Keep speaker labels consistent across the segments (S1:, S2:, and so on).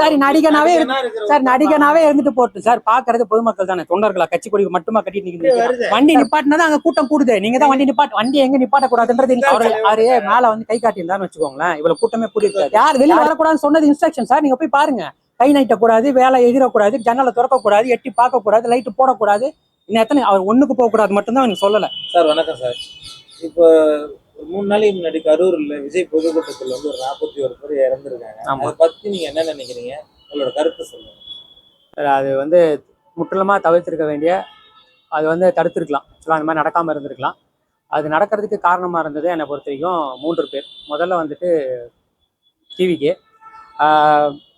S1: சரி, நடிகனாவே சார் நடிகனாவே இருந்துட்டு போட்டு. சார் பாக்குறது பொதுமக்கள் தானே. தொண்டர்களா? கட்சி கொடி மட்டுமா கட்டிட்டு
S2: வருது.
S1: வண்டி நிப்பாட்டினா அங்க கூட்டம் கூடுது. நீங்க தான் வண்டி நிப்பாட்டு வண்டி எங்க நிப்பாட்ட கூடாதுன்றது அவரு மேல வந்து கை காட்டியிருந்தான்னு வச்சுக்கோங்களேன். இவ்வளவு கூட்டமே கூடி இருக்காது யார் வெளியே வரக்கூடாதுன்னு சொன்னது இன்ஸ்ட்ரக்ஷன் சார் நீங்க போய் பாருங்க. கை நீட்டக்கூடாது வேலை எதிரக்கூடாது ஜன்னலை திறக்கக்கூடாது எட்டி பார்க்கக்கூடாது லைட்டு போடக்கூடாது. இன்னும் எத்தனை அவர் ஒண்ணுக்கு போகக்கூடாது மட்டும்தான் எனக்கு சொல்லல.
S2: சார் வணக்கம் சார். இப்போ ஒரு மூணு நாளைக்கு முன்னாடி கரூர்ல விஜய் பொதுக்கூட்டத்தில் வந்து ஒரு நாற்பத்தி ஒரு பேர் இறந்துருக்காங்க.
S1: ஆமா.
S2: அதை பத்தி நீங்க என்ன நினைக்கிறீங்க? உங்களோட கருத்து சொல்லுங்க.
S1: சார், அது வந்து முற்றிலுமா தவிர்த்திருக்க வேண்டிய அது வந்து தடுத்திருக்கலாம். ஆக்சுவலாக அந்த மாதிரி நடக்காமல் இருந்திருக்கலாம். அது நடக்கிறதுக்கு காரணமாக இருந்தது என்னை பொறுத்த வரைக்கும் மூன்று பேர். முதல்ல வந்துட்டு டிவிக்கு.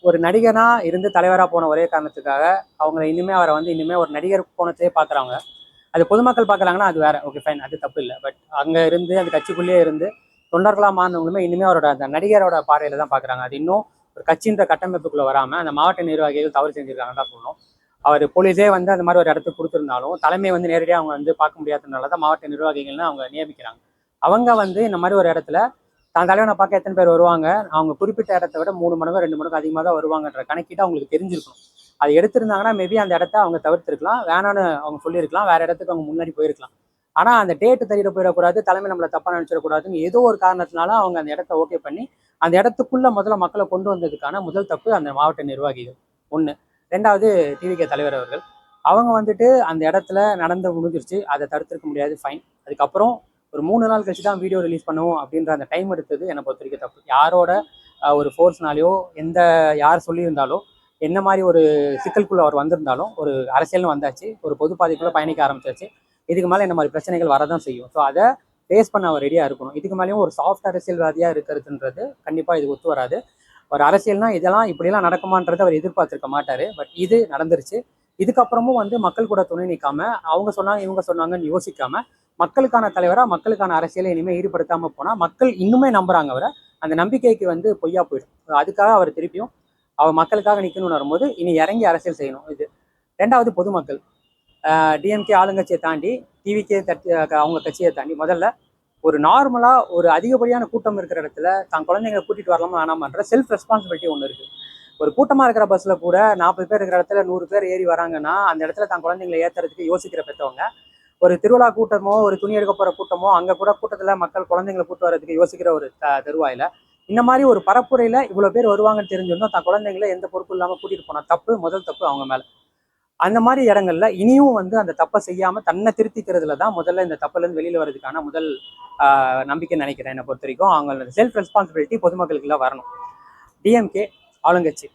S1: ஒரு நடிகனாக இருந்து தலைவராக போன ஒரே காரணத்துக்காக அவங்கள இனிமேல் அவரை வந்து இனிமேல் ஒரு நடிகர் கோணத்திலே பார்க்குறாங்க அது பொதுமக்கள் பார்க்குறாங்கன்னா அது வேற. ஓகே ஃபைன் அது தப்பு இல்லை. பட் அங்கே இருந்து அந்த கட்சிக்குள்ளேயே இருந்து தொண்டர்களாக மாறினவங்களுமே இனிமேல் அவரோட அந்த நடிகரோட பார்வையில் தான் பார்க்குறாங்க. அது இன்னும் ஒரு கட்சின்ற கட்டமைப்புக்குள்ளே வராமல் அந்த மாவட்ட நிர்வாகிகள் தவறு செஞ்சிருக்காங்க தான் சொல்லணும். அவர் போலீஸே வந்து அந்த மாதிரி ஒரு இடத்துக்கு கொடுத்துருந்தாலும் தலைமை வந்து நேரடியாக அவங்க வந்து பார்க்க முடியாததுனால தான் மாவட்ட நிர்வாகிகள்னு அவங்க நியமிக்கிறாங்க. அவங்க வந்து இந்த மாதிரி ஒரு இடத்துல தான் தலைவனை பார்க்க எத்தனை பேர் வருவாங்க? அவங்க குறிப்பிட்ட இடத்த விட மூணு மடங்கு ரெண்டு மடங்கு அதிகமாக தான் வருவாங்கன்ற கணக்கிட்டு அவங்களுக்கு தெரிஞ்சிருக்கணும். அது எடுத்திருந்தாங்கன்னா மேபி அந்த இடத்த அவங்க தவிர்த்திருக்கலாம். வேணான்னு அவங்க சொல்லியிருக்கலாம். வேற இடத்துக்கு அவங்க முன்னாடி போயிருக்கலாம். ஆனால் அந்த டேட்டு தள்ளிட போயிடக்கூடாது தலைமை நம்மளை தப்பாக நினச்சிடக்கூடாதுன்னு ஏதோ ஒரு காரணத்தினால அவங்க அந்த இடத்த ஓகே பண்ணி அந்த இடத்துக்குள்ள முதல்ல மக்களை கொண்டு வந்ததுக்கான முதல் தப்பு அந்த மாவட்ட நிர்வாகிகள். ஒன்று ரெண்டாவது டிவிகே தலைவர் அவர்கள். அவங்க வந்துட்டு அந்த இடத்துல நடந்து முடிஞ்சிருச்சு. அதை தடுத்திருக்க முடியாது. ஃபைன் அதுக்கப்புறம் ஒரு மூணு நாள் கழிச்சு தான் வீடியோ ரிலீஸ் பண்ணுவோம் அப்படின்ற அந்த டைம் எடுத்தது என்னை பொறுத்த வரைக்கும் தப்பு. யாரோட ஒரு ஃபோர்ஸ்னாலேயோ எந்த யார் சொல்லியிருந்தாலோ என்ன மாதிரி ஒரு சிக்கலுக்குள்ள அவர் வந்திருந்தாலும் ஒரு அரசியல்னு வந்தாச்சு ஒரு பொது பாதைக்குள்ள பயணிக்க ஆரம்பிச்சாச்சு. இதுக்கு மேலே இந்த மாதிரி பிரச்சனைகள் வரதான் செய்யும். ஸோ அதை ஃபேஸ் பண்ண அவர் ரெடியாக இருக்கணும். இதுக்கு மேலேயும் ஒரு சாஃப்ட் அரசியல்வாதியாக இருக்கிறதுன்றது கண்டிப்பாக இது ஒத்து வராது. ஒரு அரசியல்னா இதெல்லாம் இப்படிலாம் நடக்குமான்றதை அவர் எதிர்பார்த்திருக்க மாட்டார். பட் இது நடந்துருச்சு. இதுக்கப்புறமும் வந்து மக்கள் கூட துணை நிற்காம அவங்க சொன்னாங்க இவங்க சொன்னாங்கன்னு யோசிக்காம மக்களுக்கான தலைவராக மக்களுக்கான அரசியலை இனிமேல் ஈடுபடுத்தாமல் போனால் மக்கள் இன்னுமே நம்புறாங்க அவரை. அந்த நம்பிக்கைக்கு வந்து பொய்யா போயிடும். அதுக்காக அவர் திருப்பியும் அவர் மக்களுக்காக நிற்கணும்னு வரும்போது இனி இறங்கி அரசியல் செய்யணும். இது ரெண்டாவது பொதுமக்கள். டிஎம்கே ஆளுங்கட்சியை தாண்டி டிவிகே தட்டி அவங்க கட்சியை தாண்டி முதல்ல ஒரு நார்மலாக ஒரு அதிகப்படியான கூட்டம் இருக்கிற இடத்துல தான் குழந்தைங்களை கூட்டிட்டு வரலாமா வேணாமான்ற செல்ஃப் ரெஸ்பான்சிபிலிட்டி ஒன்று இருக்கு. ஒரு கூட்டமாக இருக்கிற பஸ்ஸில் கூட நாற்பது பேர் இருக்கிற இடத்துல நூறு பேர் ஏறி வராங்கன்னா அந்த இடத்துல தான் குழந்தைங்களை ஏத்துறதுக்கு யோசிக்கிற பெற்றவங்க ஒரு திருவிழா கூட்டமோ ஒரு துணி எடுக்க போகிற கூட்டமோ அங்கே கூட கூட்டத்தில் மக்கள் குழந்தைங்களை கூட்டு வரதுக்கு யோசிக்கிற ஒரு த- தருவாயில இந்த மாதிரி ஒரு பரப்புரையில இவ்வளவு பேர் வருவாங்கன்னு தெரிஞ்சிருந்தோம் தான் குழந்தைங்களை எந்த பொறுப்பு இல்லாம கூட்டிட்டு போன. தப்பு முதல் தப்பு அவங்க மேல. அந்த மாதிரி இடங்கள்ல இனியும் வந்து அந்த தப்பை செய்யாம தன்னை திருத்திக்கிறதுல தான் முதல்ல இந்த தப்புல இருந்து வெளியில வர்றதுக்கான முதல் ஆஹ், நம்பிக்கை நினைக்கிறேன் என்னை பொறுத்த வரைக்கும் அவங்களோட செல்ஃப் ரெஸ்பான்சிபிலிட்டி பொதுமக்களுக்குள்ள வரணும். டிஎம்கே ஆளுங்கட்சி.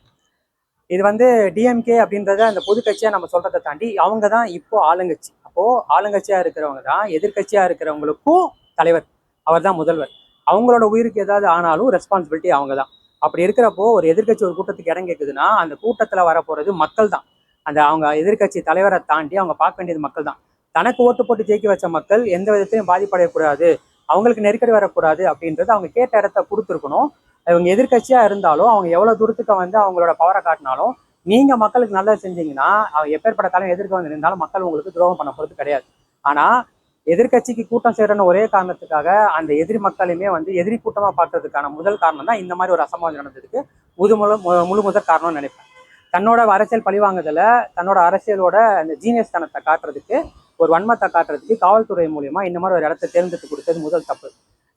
S1: இது வந்து டிஎம்கே அப்படின்றத அந்த பொது நம்ம சொல்றதை தாண்டி அவங்க தான் இப்போ ஆளுங்கட்சி. அப்போ ஆளுங்கட்சியா இருக்கிறவங்க தான் எதிர்க்கட்சியா இருக்கிறவங்களுக்கும் தலைவர். அவர் தான் முதல்வர். அவங்களோட உயிருக்கு ஏதாவது ஆனாலும் ரெஸ்பான்சிபிலிட்டி அவங்க தான் அப்படி இருக்கிறப்போ ஒரு எதிர்க்கட்சி ஒரு கூட்டத்துக்கு இடம் கேட்குதுன்னா அந்த கூட்டத்தில் வரப்போகிறது மக்கள் தான் அந்த அவங்க எதிர்க்கட்சி தலைவரை தாண்டி அவங்க பார்க்க வேண்டியது மக்கள் தான் தனக்கு ஓட்டு போட்டு ஜெயிக்க வச்ச மக்கள் எந்த விதத்திலையும் பாதிப்படையக்கூடாது அவங்களுக்கு நெருக்கடி வரக்கூடாது அப்படின்றது அவங்க கேட்ட இடத்த கொடுத்துருக்கணும். இவங்க எதிர்கட்சியாக இருந்தாலும் அவங்க எவ்வளோ தூரத்துக்கு வந்து அவங்களோட பவரை காட்டினாலும் நீங்கள் மக்களுக்கு நல்லது செஞ்சீங்கன்னா அவங்க எப்பேற்பட்ட காலம் எதிர்க்க வந்து இருந்தாலும் மக்கள் உங்களுக்கு துரோகம் பண்ண போகிறது கிடையாது. ஆனால் எதிர்க்கட்சிக்கு கூட்டம் சேரணும் ஒரே காரணத்துக்காக அந்த எதிரி மக்களையுமே வந்து எதிரி கூட்டமா பார்க்கறதுக்கான முதல் காரணம் தான் இந்த மாதிரி ஒரு அசம்பாவிதம் நடந்ததுக்கு முது முழு மு- முழு முதல் காரணம்னு நினைப்பேன். தன்னோட அரசியல் பழிவாங்குதல தன்னோட அரசியலோட அந்த ஜீனியஸ் தனத்தை காட்டுறதுக்கு ஒரு வன்மத்தை காட்டுறதுக்கு காவல்துறை மூலியமா இந்த மாதிரி ஒரு இடத்த தேர்ந்தெடுத்து கொடுத்தது முதல் தப்பு.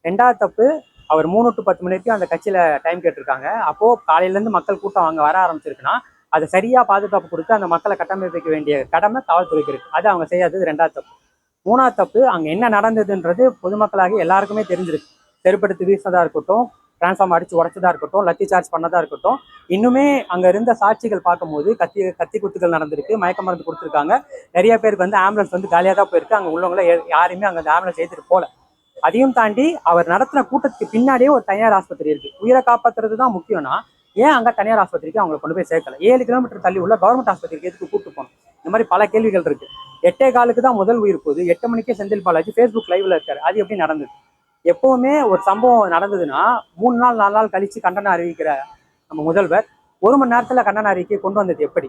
S1: ரெண்டாவது தப்பு அவர் மூணு டு பத்து மணிக்கு அந்த கட்சியில டைம் கேட்டிருக்காங்க. அப்போ காலையில இருந்து மக்கள் கூட்டம் அங்க வர ஆரம்பிச்சிருக்குன்னா அதை சரியா பாதுகாப்பு கொடுத்து அந்த மக்களை கட்டமைப்பிக்க வேண்டிய கடமை காவல்துறைக்கு இருக்கு. அது அவங்க செய்யாதது ரெண்டாவது தப்பு. மூணாவது தப்பு அங்கே என்ன நடந்ததுன்றது பொதுமக்களாக எல்லாருக்குமே தெரிஞ்சிருக்கு. செருப்படுத்தி வீசினதாக இருக்கட்டும் டிரான்ஸ்ஃபார்ம் அடிச்சு உடச்சதா இருக்கட்டும் லத்தி சார்ஜ் பண்ணதா இருக்கட்டும் இன்னுமே அங்கே இருந்த சாட்சிகள் பார்க்கும்போது கத்தி கத்தி குத்துகள் நடந்திருக்கு மயக்க மருந்து கொடுத்துருக்காங்க. நிறைய பேருக்கு வந்து ஆம்புலன்ஸ் வந்து காலியாக தான் போயிருக்கு அங்கே உள்ளவங்கள யாருமே அங்கே அந்த ஆம்புலன்ஸ் ஏற்றிட்டு போல. அதையும் தாண்டி அவர் நடத்தின கூட்டத்துக்கு பின்னாடியே ஒரு தனியார் ஆஸ்பத்திரி இருக்கு. உயிரை காப்பாத்துறது தான் முக்கியம்னா ஏன் அங்கே தனியார் ஆஸ்பத்திரிக்கு அவங்களை கொண்டு போய் சேர்க்கல? ஏழு கிலோமீட்டர் தள்ளி உள்ள கவர்மெண்ட் ஆஸ்பத்திரிக்கு எதுக்கு கூட்டு போகணும்? இந்த மாதிரி பல கேள்விகள் இருக்கு. எட்டே காலுக்கு தான் முதல் உயிர் போகுது. எட்டு மணிக்கே செந்தில் பாலாஜி ஃபேஸ்புக் லைவ்ல இருக்காரு. அது எப்படி நடந்தது? எப்பவுமே ஒரு சம்பவம் நடந்ததுன்னா மூணு நாள் நாலு நாள் கழிச்சு கண்டனம் அறிவிக்கிற நம்ம முதல்வர் ஒரு மணி நேரத்துல கண்டன அறிக்கை கொண்டு வந்தது எப்படி?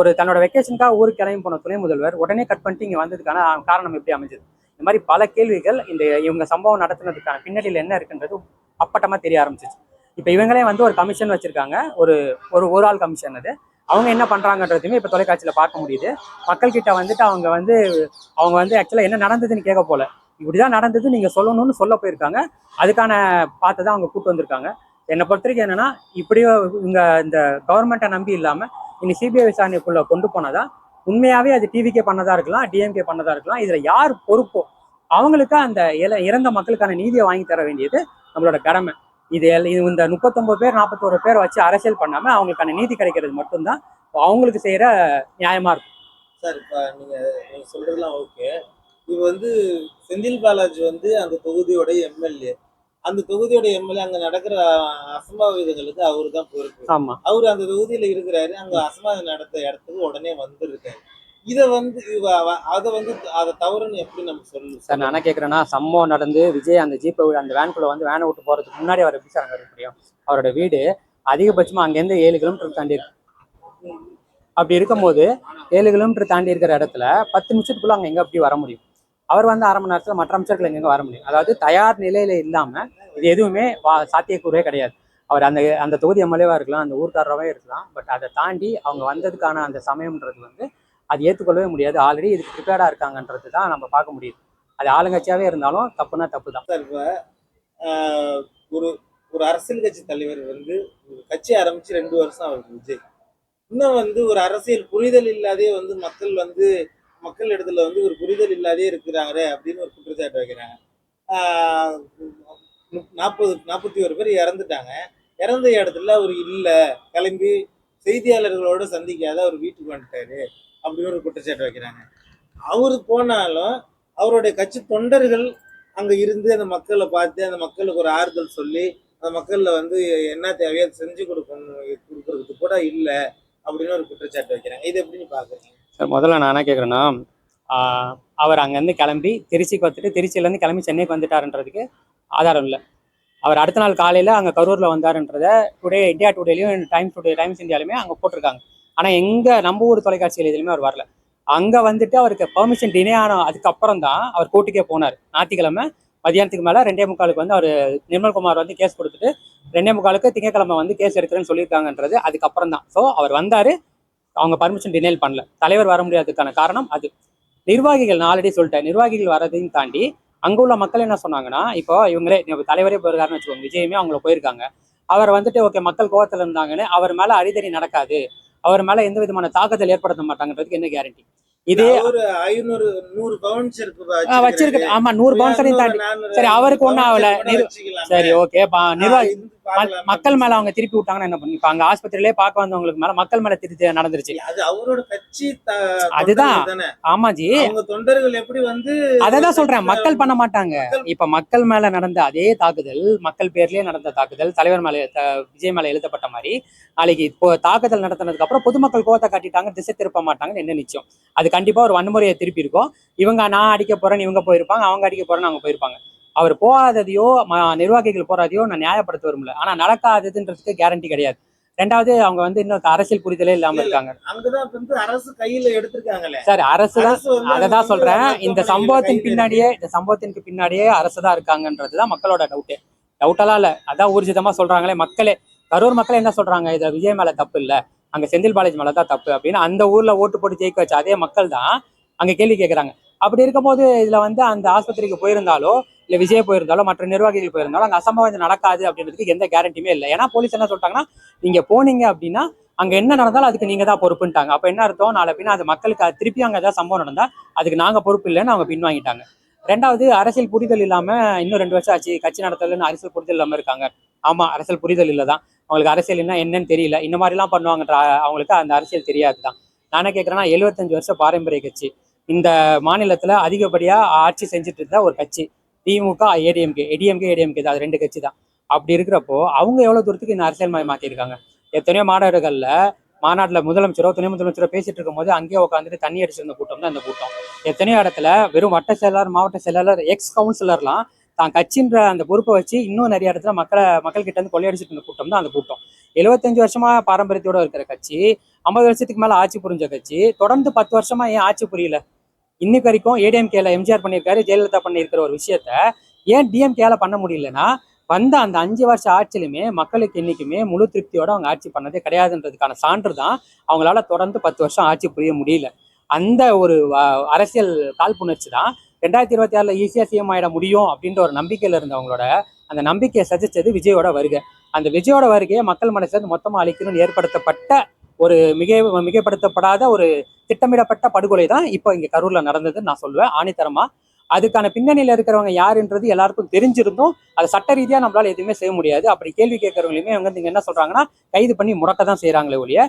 S1: ஒரு தன்னோட வெக்கேஷனுக்காக ஊருக்கு கிளம்பி போன துணை முதல்வர் உடனே கட் பண்ணிட்டு இங்க வந்ததுக்கான காரணம் எப்படி அமைஞ்சது? இந்த மாதிரி பல கேள்விகள் இந்த இவங்க சம்பவம் நடத்துனதுக்கான பின்னணியில் என்ன இருக்குன்றது அப்பட்டமா தெரிய ஆரம்பிச்சிச்சு. இப்போ இவங்களே வந்து ஒரு கமிஷன் வச்சிருக்காங்க. ஒரு ஒரு ஒரு ஆள் கமிஷன் அது. அவங்க என்ன பண்ணுறாங்கன்றதுமே இப்போ தொலைக்காட்சியில் பார்க்க முடியுது. மக்கள்கிட்ட வந்துட்டு அவங்க வந்து அவங்க வந்து ஆக்சுவலாக என்ன நடந்ததுன்னு கேட்க போல. இப்படி தான் நடந்தது நீங்கள் சொல்லணும்னு சொல்ல போயிருக்காங்க. அதுக்கான பார்த்து தான் அவங்க கூப்பிட்டு வந்திருக்காங்க. என்னை பொறுத்த வரைக்கும் என்னென்னா இப்படியோ இங்கே இந்த கவர்மெண்ட்டை நம்பி இல்லாமல் இனி சிபிஐ விசாரணைக்குள்ளே கொண்டு போனதா உண்மையாகவே அது டிவிகே பண்ணதா இருக்கலாம் டிஎம்கே பண்ணதா இருக்கலாம். இதில் யார் பொறுப்போ அவங்களுக்கு அந்த இல- இறந்த மக்களுக்கான நீதியை வாங்கி தர வேண்டியது நம்மளோட கடமை. இது இது இந்த முப்பத்தொன்பது பேர் நாற்பத்தோரு பேர் வச்சு அரசியல் பண்ணாம அவங்களுக்கான நீதி கிடைக்கிறது மட்டும்தான். அவங்களுக்கு செய்யற நியாயமா இருக்கும்.
S2: சார் இப்போ நீங்க நீங்க சொல்றதெல்லாம் ஓகே. இது வந்து செந்தில் பாலாஜி வந்து அந்த தொகுதியோட எம்எல்ஏ. அந்த தொகுதியோட எம்எல்ஏ அங்க நடக்கிற அசம்பாவிதங்களுக்கு அவரு தான் பொறுப்பு.
S1: ஆமா.
S2: அவரு அந்த தொகுதியில இருக்கிறாரு அங்க அசம்பாவிதம் நடத்த இடத்துக்கு உடனே வந்திருக்காரு. இதை வந்து அதை வந்து அதை தவறுன்னு எப்படி நம்ம சொல்லணும்
S1: சார் நான் என்ன கேட்குறேன்னா சம்பவம் நடந்து விஜய் அந்த ஜீப்பை அந்த வேன்குள்ளே வந்து வேனை விட்டு போகிறதுக்கு முன்னாடி அவர் எப்படி சார் அங்கே இருக்க முடியும்? அவரோட வீடு அதிகபட்சமாக அங்கேருந்து ஏழு கிலோமீட்டர் தாண்டி இருக்கு. அப்படி இருக்கும்போது ஏழு கிலோமீட்டர் தாண்டி இருக்கிற இடத்துல பத்து நிமிஷத்துக்குள்ள அங்கே எங்கே அப்படி வர முடியும்? அவர் வந்து அரை மணி நேரத்தில் மற்ற அமைச்சர்கள் எங்கெங்கே வர முடியும்? அதாவது தயார் நிலையில் இல்லாமல் இது எதுவுமே வா- சாத்தியக்கூறே கிடையாது. அவர் அந்த அந்த தொகுதி எம்எல்ஏவாக இருக்கலாம் அந்த ஊர்க்காரராகவே இருக்கலாம் பட் அதை தாண்டி அவங்க வந்ததுக்கான அந்த சமயம்ன்றது வந்து அது ஏற்றுக்கொள்ளவே முடியாது. ஆல்ரெடி இதுக்கு ப்ரிப்பேர்டாக இருக்காங்கன்றது தான் நம்ம பார்க்க முடியுது. அது ஆளுங்கட்சியாவே இருந்தாலும் தப்புனா தப்பு தான்
S2: சார் ஒரு ஒரு அரசியல் கட்சி தலைவர் வந்து ஒரு கட்சி ஆரம்பித்து ரெண்டு வருஷம் அவருக்கு விஜய். இன்னும் வந்து ஒரு அரசியல் புரிதல் இல்லாதே வந்து மக்கள் வந்து மக்கள் இடத்துல வந்து ஒரு புரிதல் இல்லாதே இருக்கிறாங்க அப்படின்னு ஒரு குற்றச்சாட்டு வைக்கிறாங்க. நாற்பது நாற்பத்தி ஒரு பேர் இறந்துட்டாங்க. இறந்த இடத்துல அவர் இல்லை. கிளம்பி செய்தியாளர்களோட சந்திக்காத அவர் வீட்டுக்கு வந்துட்டாரு. அப்படின்னு ஒரு குற்றச்சாட்டு வைக்கிறாங்க. அவர் போனாலும் அவருடைய கட்சி தொண்டர்கள் அங்க இருந்து அந்த மக்களை பார்த்து அந்த மக்களுக்கு ஒரு ஆறுதல் சொல்லி அந்த மக்கள்ல வந்து என்ன தேவையோ அதை செஞ்சு கொடுக்கணும் கொடுக்கறதுக்கு கூட இல்லை அப்படின்னு ஒரு குற்றச்சாட்டு வைக்கிறாங்க. இது எப்படின்னு நீ பாக்குறீங்க
S1: சார் முதல்ல நான் என்ன கேட்குறேன்னா அவர் அங்கேருந்து கிளம்பி திருச்சிக்கு வந்துட்டு திருச்சியிலேருந்து கிளம்பி சென்னைக்கு வந்துட்டாருன்றதுக்கு ஆதாரம் இல்லை. அவர் அடுத்த நாள் காலையில் அங்கே கரூரில் வந்தாருன்றத டுடே இந்தியா டுடேலையும் டைம்ஸ் டுடே டைம்ஸ் இந்தியாலையுமே அங்கே போட்டிருக்காங்க. ஆனால் எங்கே நம்ம ஊர் தொலைக்காட்சியில் எதுலையுமே அவர் வரல. அங்கே வந்துட்டு அவருக்கு பெர்மிஷன் டினே ஆன அதுக்கப்புறம் தான் அவர் கோர்ட்டுக்கே போனார். ஞாயிற்றுக்கிழமை மதியானத்துக்கு மேலே ரெண்டே முக்காலுக்கு வந்து அவர் நிர்மல்குமார் வந்து கேஸ் கொடுத்துட்டு ரெண்டே முக்காலுக்கு திங்கக்கிழமை வந்து கேஸ் எடுக்கிறேன்னு சொல்லியிருக்காங்கன்றது அதுக்கப்புறம் தான் ஸோ அவர் வந்தார். அவங்க பர்மிஷன் டினைல் பண்ணல. தலைவர் வர முடியாததுக்கான காரணம் அது. நிர்வாகிகள் நான் ஆல்ரெடி சொல்லிட்டேன் நிர்வாகிகள் வரதையும் தாண்டி அங்க உள்ள மக்கள் என்ன சொன்னாங்கன்னா இப்போ இவங்களே தலைவரே போயிருக்காருன்னு வச்சுக்கோங்க. விஜயமே அவங்கள போயிருக்காங்க. அவர் வந்துட்டு ஓகே மக்கள் கோவத்துல இருந்தாங்கன்னு அவர் மேல அடிதடி நடக்காது. அவர் மேல எந்த விதமான தாக்கத்தில் ஏற்படுத்த மாட்டாங்கன்றதுக்கு என்ன கேரண்டி இதே
S2: ஒரு ஐநூறு நூறு பவுன்ஸ்
S1: வச்சிருக்கு ஆமா நூறு பவுன்சரையும் தாண்டி. சரி, அவருக்கு ஒண்ணும் ஆகல. சரி ஓகே நிர்வாகி மக்கள் மேல அவங்க திருப்பி விட்டாங்கன்னா என்ன பண்ணுங்க இப்ப அங்க ஆஸ்பத்திரியிலே பார்க்க வந்தவங்களுக்கு மேல மக்கள் மேல திருத்தி நடந்துருச்சு.
S2: அது அவரோட கட்சி
S1: அதுதான். ஆமாஜி.
S2: தொண்டர்கள் எப்படி வந்து
S1: அததான் சொல்றேன். மக்கள் பண்ண மாட்டாங்க. இப்ப மக்கள் மேல நடந்த அதே தாக்குதல் மக்கள் பேர்லயே நடந்த தாக்குதல் தலைவர் மேல விஜய் மேல எழுதப்பட்ட மாதிரி நாளைக்கு இப்போ தாக்குதல் நடத்தினதுக்கு அப்புறம் பொதுமக்கள் கோவத்தை காட்டிட்டாங்க திசை திருப்ப மாட்டாங்கன்னு என்ன நிச்சயம். அது கண்டிப்பா ஒரு வன்முறையை திருப்பி இருக்கும் இவங்க நான் அடிக்க போறேன்னு இவங்க போயிருப்பாங்க அவங்க அடிக்க போறேன்னு அவங்க போயிருப்பாங்க. அவர் போகாததையோ நிர்வாகிகள் போறாதையோ நான் நியாயப்படுத்த விரும்பல. ஆனா நடக்காததுன்றதுக்கு கேரண்டி கிடையாது. ரெண்டாவது அவங்க வந்து இன்னும் அரசியல் புரிதலே இல்லாம இருக்காங்க.
S2: அங்கதான் வந்து அரசு கையில எடுத்திருக்காங்களே.
S1: சார் அரசு தான் அதை தான் சொல்றேன். இந்த சம்பவத்தின் பின்னாடியே இந்த சம்பவத்திற்கு பின்னாடியே அரசு தான் இருக்காங்கன்றது தான் மக்களோட டவுட்டே டவுட்டெல்லாம் இல்ல. அதான் ஊர்ஜிதமா சொல்றாங்களே. மக்களே கரூர் மக்கள் என்ன சொல்றாங்க? இதுல விஜய் மேல தப்பு இல்ல. அங்க செந்தில் பாலாஜி மேல தான் தப்பு அப்படின்னு அந்த ஊர்ல ஓட்டு போட்டு ஜெயிக்க வச்ச அதே மக்கள் தான் அங்க கேள்வி கேட்கறாங்க அப்படி இருக்கும்போது இதுல வந்து அந்த ஆஸ்பத்திரிக்கு போயிருந்தாலோ இல்ல விஜய் போயிருந்தாலோ மற்ற நிர்வாகிகள் போயிருந்தாலும் அங்க அசம்பவம் நடக்காது அப்படின்றதுக்கு எந்த கேரண்டியுமே இல்லை. ஏன்னா போலீஸ் என்ன சொல்லிட்டாங்கன்னா நீங்க போனீங்க அப்படின்னா அங்க என்ன நடந்தாலும் அதுக்கு நீங்க தான் பொறுப்புன்ட்டாங்க. அப்ப என்ன அர்த்தம்? நாளை பின்னா அது மக்களுக்கு திருப்பி அங்க ஏதாவது சம்பவம் நடந்தா அதுக்கு நாங்க பொறுப்பு இல்லைன்னு அவங்க பின்வாங்கிட்டாங்க. ரெண்டாவது அரசியல் புரிதல் இல்லாம இன்னும் ரெண்டு வருஷம் ஆச்சு. கட்சி நடத்தலன்னு அரசியல் புரிதல் இல்லாம இருக்காங்க. ஆமா அரசியல் புரிதல் இல்லதான் அவங்களுக்கு அரசியல் என்ன என்னன்னு தெரியல. இந்த மாதிரி எல்லாம் பண்ணுவாங்கன்ற அவங்களுக்கு அந்த அரசியல் தெரியாதுதான் நான் என்ன கேட்கறேன்னா எழுபத்தஞ்சு வருஷம் பாரம்பரிய கட்சி. இந்த மாநிலத்துல அதிகப்படியா ஆட்சி செஞ்சுட்டு இருந்த ஒரு கட்சி. திமுக ஏடிஎம்கே ஏடிஎம்கே ஏடிஎம்கே அது ரெண்டு கட்சி தான். அப்படி இருக்கிறப்போ அவங்க எவ்வளோ தூரத்துக்கு இந்த அரசியல் மாற்றிருக்காங்க எத்தனையோ மாநாடுகள்ல மாநாட்டில் முதலமைச்சரோ துணை முதலமைச்சரோ பேசிட்டு இருக்கும்போது அங்கேயே உட்காந்துட்டு தண்ணி அடிச்சிருந்த கூட்டம் தான் இந்த கூட்டம். எத்தனையோ இடத்துல வெறும் வட்ட செயலாளர் மாவட்ட செயலாளர் எக்ஸ் கவுன்சிலர்லாம் தான் கட்சின்ற அந்த பொறுப்பை வச்சு இன்னும் நிறைய இடத்துல மக்களை மக்கள் கிட்ட இருந்து கொள்ளையடிச்சிட்டு இருந்த கூட்டம் தான் அந்த கூட்டம். எழுபத்தஞ்சு வருஷமா பாரம்பரியத்தோட இருக்கிற கட்சி ஐம்பது வருஷத்துக்கு மேல ஆட்சி புரிஞ்ச கட்சி தொடர்ந்து பத்து வருஷமா ஏன் ஆட்சி புரியல? இன்னைக்கு வரைக்கும் ஏடிஎம்கேல எம்ஜிஆர் பண்ணியிருக்காரு ஜெயலலிதா பண்ணியிருக்கிற ஒரு விஷயத்த ஏன் டிஎம்கேல பண்ண முடியலன்னா வந்த அந்த அஞ்சு வருஷம் ஆட்சியிலுமே மக்களுக்கு இன்னைக்குமே முழு திருப்தியோட அவங்க ஆட்சி பண்ணதே கிடையாதுன்றதுக்கான சான்று தான் அவங்களால தொடர்ந்து பத்து வருஷம் ஆட்சி புரிய முடியல. அந்த ஒரு அரசியல் காழ்ப்புணர்ச்சி தான் ரெண்டாயிரத்தி இருபத்தி ஆறுல ஈஸியா சிஎம் ஆயிட முடியும் அப்படின்ற ஒரு நம்பிக்கையில இருந்தவங்களோட அந்த நம்பிக்கையை சஜிச்சது விஜயோட வருகை. அந்த விஜயோட வருகையை மக்கள் மனசுல மொத்தமா அழிக்கணும்னு ஏற்படுத்தப்பட்ட ஒரு மிக மிகப்படுத்தப்படாத ஒரு திட்டமிடப்பட்ட படுகொலை தான் இப்போ இங்கே கரூரில் நடந்ததுன்னு நான் சொல்லுவேன். ஆணித்தரமா. அதுக்கான பின்னணியில் இருக்கிறவங்க யாருன்றது எல்லாருக்கும் தெரிஞ்சிருந்தும் அது சட்ட ரீதியாக நம்மளால் எதுவுமே செய்ய முடியாது. அப்படி கேள்வி கேட்கறவங்களையுமே அவங்க வந்து இங்கே என்ன சொல்றாங்கன்னா கைது பண்ணி முடக்க தான் செய்கிறாங்களே ஒழிய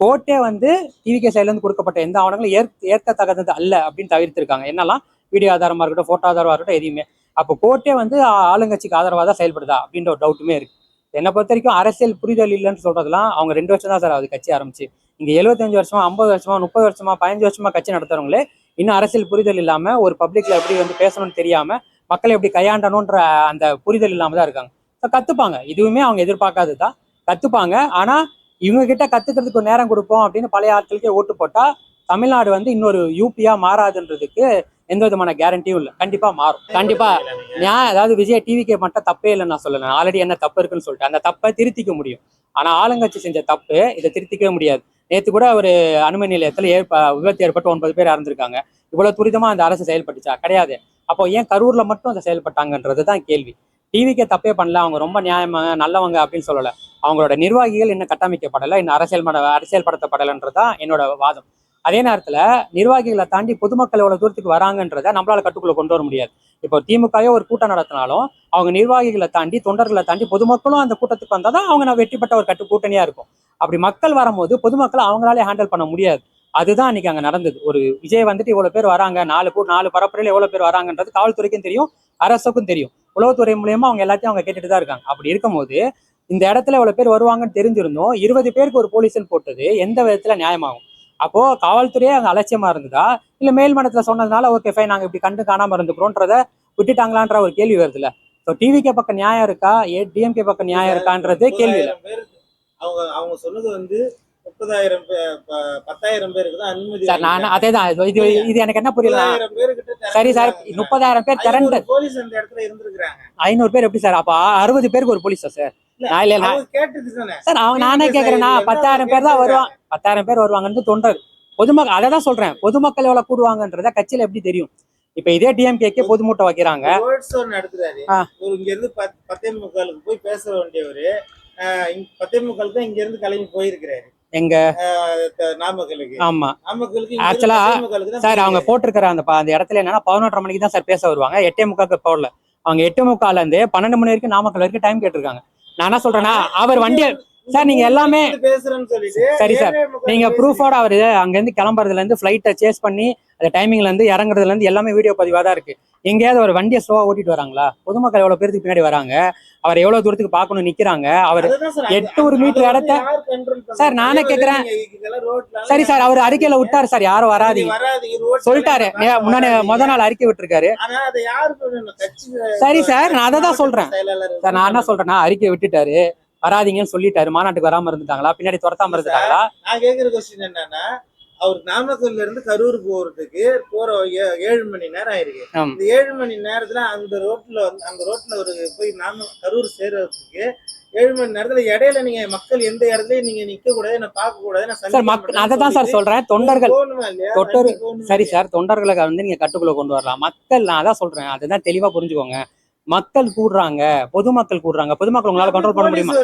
S1: கோர்ட்டே வந்து டிவிகே சைட்ல கொடுக்கப்பட்ட எந்த ஆவணங்களும் ஏற்க ஏற்கத்தக்கது அல்ல அப்படின்னு தவிர்த்திருக்காங்க. என்னெல்லாம்? வீடியோ ஆதாரமாக இருக்கட்டும் ஃபோட்டோ ஆதாரமாக இருக்கட்டும் எதுவுமே அப்போ கோர்ட்டே வந்து ஆ- ஆளுங்கட்சிக்கு ஆதரவாக தான் செயல்படுதா அப்படின்ற ஒரு டவுட்டுமே இருக்கு. என்னை பொறுத்த வரைக்கும் அரசியல் புரிதல் இல்லைன்னு சொல்றதுலாம் அவங்க ரெண்டு வருஷம் தான் சார் ஆகுது கட்சி ஆரம்பிச்சு. இங்க எழுபத்தஞ்சு வருஷமா ஐம்பது வருஷமா முப்பது வருஷமா பதினஞ்சு வருஷமா கட்சி நடத்துறவங்களே இன்னும் அரசியல் புரிதல் இல்லாம ஒரு பப்ளிக்ல எப்படி வந்து பேசணும்னு தெரியாம மக்களை எப்படி கையாண்டணுன்ற அந்த புரிதல் இல்லாம தான் இருக்காங்க. ஸோ கத்துப்பாங்க. இதுவுமே அவங்க எதிர்பார்க்காது தான் கத்துப்பாங்க. ஆனா இவங்க கிட்ட கத்துக்கிறதுக்கு ஒரு நேரம் கொடுப்போம் அப்படின்னு பழைய ஆட்களுக்கே ஓட்டு போட்டா தமிழ்நாடு வந்து இன்னொரு யூபியா மாறாதுன்றதுக்கு எந்த விதமான கேரண்டியும் இல்லை. கண்டிப்பா மாறும். கண்டிப்பா நான் அதாவது விஜய் டிவிக்கு மட்டும் தப்பே இல்லைன்னு நான் சொல்லலை. ஆல்ரெடி என்ன தப்பு இருக்குன்னு சொல்லிட்டு அந்த தப்பை திருத்திக்க முடியும். ஆனா ஆளுங்கட்சி செஞ்ச தப்பு இதை திருத்திக்கவே முடியாது. நேத்து கூட ஒரு அனுமதி நிலையத்தில் ஏற்ப விபத்து ஏற்பட்டு ஒன்பது பேர் இறந்திருக்காங்க. இவ்வளவு துரிதமா அந்த அரசு செயல்பட்டுச்சா? கிடையாது. அப்போ ஏன் கரூர்ல மட்டும் அதை செயல்பட்டாங்கன்றது தான் கேள்வி. டிவிக்கே தப்பே பண்ணல. அவங்க ரொம்ப நியாயமாக நல்லவங்க அப்படின்னு சொல்லல. அவங்களோட நிர்வாகிகள் இன்னும் கட்டமைக்கப்படலை. இன்னும் அரசியல் அரசியல் படுத்தப்படலைன்றது தான் என்னோட வாதம். அதே நேரத்துல நிர்வாகிகளை தாண்டி பொதுமக்கள் எவ்வளவு தூரத்துக்கு வராங்கன்றதை நம்மளால கட்டுக்குள்ள கொண்டு வர முடியாது. இப்போ திமுகவே ஒரு கூட்டம் நடத்தினாலும் அவங்க நிர்வாகிகளை தாண்டி தொண்டர்களை தாண்டி பொதுமக்களும் அந்த கூட்டத்துக்கு வந்தால் தான் அவங்க நான் வெற்றி பெற்ற ஒரு கட்டு கூட்டணியா இருக்கும். அப்படி மக்கள் வரும்போது பொதுமக்களை அவங்களாலே ஹேண்டில் பண்ண முடியாது. அதுதான் இன்னைக்கு அங்க நடந்தது. ஒரு விஜய் வந்துட்டு இவ்வளவு பேர் வராங்க நாலு கூ நாலு பரப்புரையில் எவ்வளவு பேர் வராங்கன்றது காவல்துறைக்கும் தெரியும் அரசுக்கும் தெரியும். உளவுத்துறை மூலியமா அவங்க எல்லாத்தையும் அவங்க கேட்டுட்டு தான் இருக்காங்க. அப்படி இருக்கும்போது இந்த இடத்துல இவ்வளவு பேர் வருவாங்கன்னு தெரிஞ்சிருந்தோம் இருபது பேருக்கு ஒரு போலீஸில் போட்டது எந்த விதத்துல நியாயமாகும்? அப்போ காவல்துறையே அங்க அலட்சியமா இருந்ததா? இல்ல மேல்மனத்துல சொன்னதுனால ஓகே ஃபைன் நாங்க இப்படி கண்டு காணாம இருந்துக்கிறோன்றத விட்டுட்டாங்களான்ற ஒரு கேள்வி வருதுல்ல ஸோ டிவிகே பக்கம் நியாயம் இருக்கா? ஏ டிஎம்கே பக்கம் நியாயம் இருக்கான்றது கேள்வி
S2: அவங்க அவங்க சொன்னது வந்து முப்பதாயிரம் பே- ப- பத்தாயிரம் பேருக்கு தான் அனுமதி
S1: சார் நான் அதே தான் இது இது எனக்கு என்ன புரியல? சரி சார். முப்பதாயிரம் பேர் திரண்டு.
S2: ஐநூறு போலீஸ் அந்த இடத்துல இருந்திருக்காங்க
S1: ஐநூறு பேர் எப்படி சார்? அப்ப அறுபது பேருக்கு ஒரு போலீஸா சார்? நான் இல்ல
S2: அவங்க
S1: சார் அவன் நானே கேக்குறேன்னா பத்தாயிரம் பேர் தான் வருவான் பத்தாயிரம் பேர் வருவாங்கன்னு தொண்டர் பொதுமக்கள் அதை தான் சொல்றேன். பொதுமக்கள் எவ்வளவு கூடுவாங்கன்றத கட்சியில எப்படி தெரியும்? இப்ப இதே டிஎம்கேக்கே பொதுமூட்டை வைக்கிறாங்க.
S2: நடத்துறாரு. இங்க இருந்து பத்- பத்தே முக்காலுக்கு போய் பேச வேண்டியவரு. பத்தே முக்காலுக்கு தான் இங்க இருந்து கிளம்பி போயிருக்கிறாரு.
S1: எங்க?
S2: நாமக்கலுக்கு.
S1: ஆமா.
S2: நாமக்கலுக்கு
S1: சார் அவங்க. போட்டிருக்கிற அந்த இடத்துல என்னன்னா பதினொன்றரை மணிக்கு தான் சார் பேச வருவாங்க. எட்டே முக்காக்கு போடல அவங்க எட்டு முக்கால இருந்து பன்னெண்டு மணி வரைக்கும் நாமக்கல் வரைக்கும் டைம் கேட்டிருக்காங்க. நான் என்ன சொல்றேன்னா அவர் வண்டியை சார் நீங்க எல்லாமே சரி சார். நீங்க ப்ரூஃபோட அவரு அங்க இருந்து கிளம்புறதுல இருந்து ஃபிளைட்டை சேஸ் பண்ணி அந்த டைமிங்ல இருந்து இறங்குறதுல இருந்து எல்லாமே வீடியோ பதிவா தான் இருக்கு. எங்கேயாவது ஒரு வண்டியை ஸ்லோவா ஓட்டிட்டு வராங்களா? பொதுமக்கள் எவ்வளவு பேருக்கு பின்னாடி வராங்க? அவர் எவ்வளவு தூரத்துக்கு பார்க்கணும் நிக்கிறாங்க? அவர்
S2: அந்த-
S1: எட்நூறு மீட்டர் இடத்த-? சார், நானே
S2: ரோட்ல
S1: சரி சார் அவர் அறிக்கையில விட்டாரு சார் யாரும் வராதீங்க. சொல்லிட்டாரு. முன்னாடி. முத நாள் அறிக்கை விட்டுருக்காரு. சரி சார் நான் அதை தான் சொல்றேன்.
S2: செயலாளர்
S1: சார் நான் என்ன சொல்றேன்னா அறிக்கை விட்டுட்டாரு. வராதீங்கன்னு சொல்லிட்டாரு. மாநாட்டுக்கு வராம இருந்துட்டாங்களா? பின்னாடி துரத்தாம இருந்துட்டாங்களா?
S2: நான் கேக்குற கொஸ்டின் என்னன்னா அவர் நாமக்கல்ல இருந்து கரூர் போறதுக்கு போற ஏ- ஏழு மணி நேரம் ஆயிருக்கு. இந்த ஏழு மணி நேரத்துல அந்த ரோட்ல வந்து அந்த ரோட்ல ஒரு போய் நாம கரூர் சேர்றதுக்கு ஏழு மணி நேரத்துல இடையில நீங்க மக்கள் எந்த இடத்துலயும் நீங்க நிக்க கூடாது என்ன பார்க்க கூடாது நான்
S1: அதை தான் சார் சொல்றேன். தொண்டர்கள்
S2: போகணுமா
S1: சரி? சார் தொண்டர்களை வந்து நீங்க கட்டுக்குள்ள கொண்டு வரலாம். மக்கள் நான் அதான் சொல்றேன். அதுதான் தெளிவா புரிஞ்சுக்கோங்க. மக்கள் கூடுறாங்க பொதுமக்கள் கூடுறாங்க. பொதுமக்கள் உங்களால கண்ட்ரோல் பண்ண முடியுமா.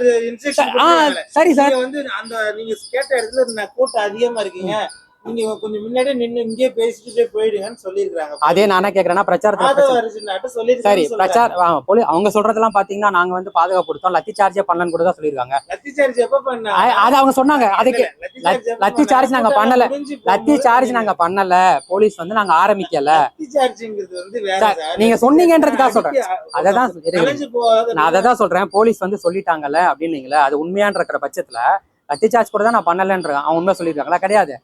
S1: சரி சார்.
S2: வந்து அந்த நீங்க கேட்ட இடத்துல கூட்டம் அதிகமா இருக்கீங்க. நீங்க கொஞ்சம் முன்னாடியே நின்னு இங்கே பேசிட்டு போயிடுங்கன்னு சொல்லியிருக்காங்க
S1: அதே நானே கேக்குறேன்னா பிரச்சனை
S2: அரிசினாட்ட
S1: சரி பிரச்சார போலி- அவங்க சொல்றதெல்லாம் பாத்தீங்கன்னா நாங்க வந்து பாதுகாப்பு கொடுத்தோம். லத்தி சார்ஜே பண்ணலன்னு கூட தான் சொல்லியிருக்காங்க.
S2: லத்தி சார்ஜ் எப்ப பண்ணா
S1: அ- அது அவங்க சொன்னாங்க. அதுக்கு லத்தி சார்ஜ் நாங்க பண்ணல. லத்தி சார்ஜ் நாங்க பண்ணல. போலீஸ் வந்து நாங்க ஆரம்பிக்கல. நீங்க சொன்னீங்கன்றதுக்காக சொல்றேன். அததான் நான் அதை தான் சொல்றேன். போலீஸ் வந்து சொல்லிட்டாங்கல்ல அப்படின்னீங்களே அது உண்மையான்னு இருக்கிற பட்சத்துல லத்தி சார்ஜ் கூட தான் நான் பண்ணலன்றேன். அவன் உண்மை சொல்லியிருக்காங்களா? கிடையாது.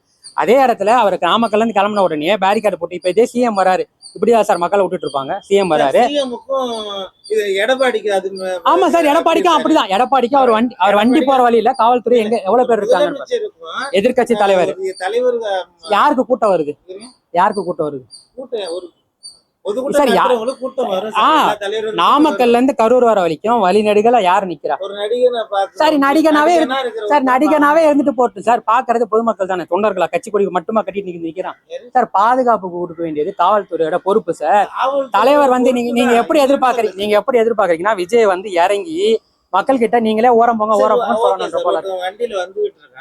S1: அதே இடத்துல அவர் நாமக்கல்ல இருந்து கிளம்பின உடனே பேரிகார்டு போட்டு இப்ப இதே சிஎம் வராரு. இப்படியா சார் மக்களை விட்டுட்டு இருப்பாங்க. சிஎம் வராரு.
S2: எடப்பாடிக்கு அது
S1: ஆமா சார் எடப்பாடிக்கும் அப்படிதான். எடப்பாடிக்கும் அவர் வண்டி அவர் வண்டி போற வழியில காவல்துறை எங்க எவ்வளவு பேர் இருக்காங்க எதிர்க்கட்சி தலைவர்.
S2: தலைவர்
S1: யாருக்கு கூட்டம் வருது. யாருக்கு கூட்டம் வருது? நாமக்கல்ல இருந்து கரூர் வர வரைக்கும் வழி நெடுகள யார் நிக்கிறா? சரி, நடிகனாவே சார் நடிகனாவே இருந்துட்டு போட்டு சார் பாக்குறது பொதுமக்கள் தானே தொண்டர்களா? கட்சி கொடி மட்டுமா கட்டிட்டு நிக்க- நிக்கிறான். சார் பாதுகாப்பு கொடுக்க வேண்டியது காவல்துறையோட பொறுப்பு சார். தலைவர் வந்து நீங்க நீங்க எப்படி. எதிர்பார்க்கறீங்க நீங்க எப்படி எதிர்பார்க்கறீங்கன்னா விஜய் வந்து இறங்கி மக்கள் கிட்ட நீங்களே ஓரம் போங்க ஓரம் போங்க
S2: ஒருத்தன் வண்டியில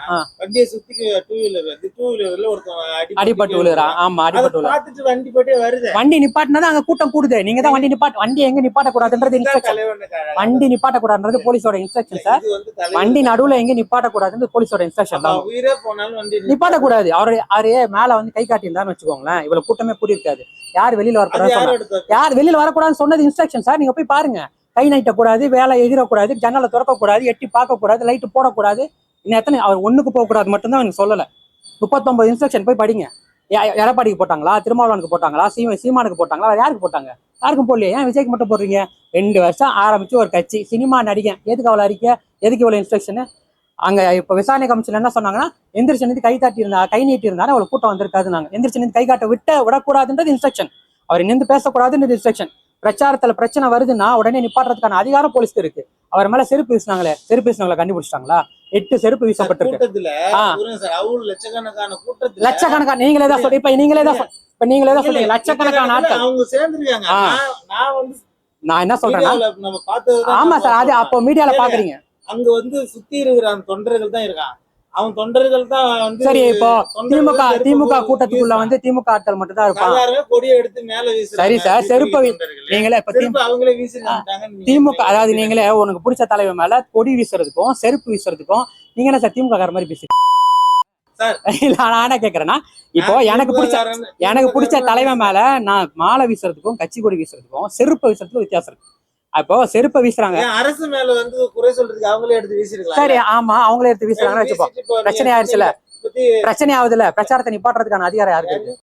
S1: ஆ.
S2: வண்டியை சுத்தி டூ வீலர் வந்து டூ வீலர்ல ஒருத்தன்
S1: அடிபட்டு விழுறான் ஆமா அடிபட்டு
S2: பார்த்துட்டு வண்டி போட்டே வருது.
S1: வண்டி நிப்பாட்டினா அங்க கூட்டம் கூடுது. நீங்க தான் வண்டி நிப்பாட்டு வண்டி எங்க நிப்பாட்ட கூடாதுன்றது இன்ஸ்ட்ரக்ஷன். வண்டி நிப்பாட்ட கூடாதுன்றது போலீஸோட இன்ஸ்ட்ரக்ஷன் சார்
S2: வந்து
S1: வண்டி நடுவுல எங்க நிப்பாட்ட கூடாதுன்றது போலீஸோட இன்ஸ்ட்ரக்ஷன் தான்
S2: உயிரே போனாலும் வண்டி
S1: நிப்பாட்ட கூடாது அவரு அவரே மேல வந்து கை காட்டியிருந்தான்னு வச்சுக்கோங்களேன். இவ்வளவு கூட்டமே கூடியிருக்காது. யார் வெளியில வரக்கூடாது? யார் வெளியில வரக்கூடாதுன்னு சொன்னது இன்ஸ்ட்ரக்ஷன் சார் நீங்க போய் பாருங்க. கை நீட்டக்கூடாது வேலை எதிரக்கூடாது ஜன்னலை திறக்கக்கூடாது எட்டி பார்க்கக்கூடாது லைட்டு போடக்கூடாது. இன்னும் எத்தனை அவர் ஒண்ணுக்கு போகக்கூடாது மட்டும்தான் எனக்கு சொல்லலை. முப்பத்தொன்பது இன்ஸ்ட்ரக்ஷன் போய் படிங்க. எடப்பாடிக்கு போட்டாங்களா? திருமாவளவனுக்கு போட்டாங்களா? சீம சீமானுக்கு போட்டாங்களா? யாருக்கு போட்டாங்க? யாருக்கும் போடலையே. ஏன் விஜய்க்கு மட்டும் போடுறீங்க? ரெண்டு வருஷம் ஆரம்பிச்சு ஒரு கட்சி. சினிமா நடிகன். எதுக்கு அவ்வளோ அறிக்கை எதுக்கு இவ்வளோ இன்ஸ்ட்ரக்ஷன் அங்க இப்ப விசாரணை கமிஷன் என்ன சொன்னாங்கன்னா எந்திரிச்சு நின்று கை தாட்டி இருந்தா கை நீட்டி இருந்தாலும் அவ்வளோ கூட்டம் வந்திருக்காதுனாங்க எந்திரிச்சு நின்று கை காட்ட விட்ட விடக்கூடாதுன்றது இன்ஸ்ட்ரக்ஷன் அவர் நின்று பேசக்கூடாதுன்றது இன்ஸ்ட்ரக்ஷன் பிரச்சாரத்துல பிரச்சனை வருதுன்னா உடனே நிப்பாட்டுறதுக்கான அதிகாரம் போலீஸ்க்கு இருக்கு. அவர் மேல செருப்பு வீசினாங்களே செருப்பு வீசினவங்களை கண்டுபிடிச்சிட்டாங்களா? எட்டு செருப்பு
S2: சார்,
S1: வீசப்பட்டிருக்கு
S2: லட்சக்கணக்கான
S1: நீங்களே தான் சொல்லி இப்ப நீங்களே தான் இப்ப நீங்களே தான் சொல்றீங்க லட்சக்கணக்கான ஆட்கள்.
S2: அவங்க சேர்ந்துருக்காங்க. நான் வந்து
S1: நான் என்ன சொல்றேன்னா ஆமா சார் அது. அப்போ மீடியால பாக்குறீங்க.
S2: அங்க வந்து சுத்தி இருக்கிற அந்த தொண்டர்கள் தான் இருக்கான் அவன் தொண்டர்கள் தான் வந்து
S1: சரி இப்போ திமுக திமுக. கூட்டத்துக்குள்ள வந்து திமுக ஆட்கள் மட்டும் தான் இருப்பாங்க
S2: கொடியை எடுத்து மேல வீசுறாங்க
S1: சரி சார், செருப்பை. நீங்களே இப்ப
S2: அவங்களே வீசிட்டாங்க
S1: திமுக அதாவது நீங்களே உனக்கு பிடிச்ச தலைவர் மேல கொடி வீசுறதுக்கும் செருப்பு வீசுறதுக்கும் நீங்க என்ன சார் திமுக கார மாதிரி பேசி
S2: சார்.
S1: இல்ல நான் என்ன கேக்குறேன்னா இப்போ எனக்கு பிடிச்ச எனக்கு பிடிச்ச தலைவன் மேல நான் மாலை வீசுறதுக்கும் கட்சி கொடி வீசுறதுக்கும் செருப்பை வீசுறதுக்கும் வித்தியாசம் இருக்கு அப்போ செருப்பை வீசுறாங்க.
S2: அரசு மேல வந்து குறை சொல்றதுக்கு அவங்களே எடுத்து வீசிருக்கலாம்
S1: சரி ஆமா அவங்களே எடுத்து வீசுறாங்கன்னு வச்சுப்போம். பிரச்சனை ஆயிடுச்சுல. பிரச்சனை ஆகுதுல்ல பிரச்சாரத்தை நிப்பாட்டுறதுக்கான அதிகாரம் யாருக்கு இருக்கு?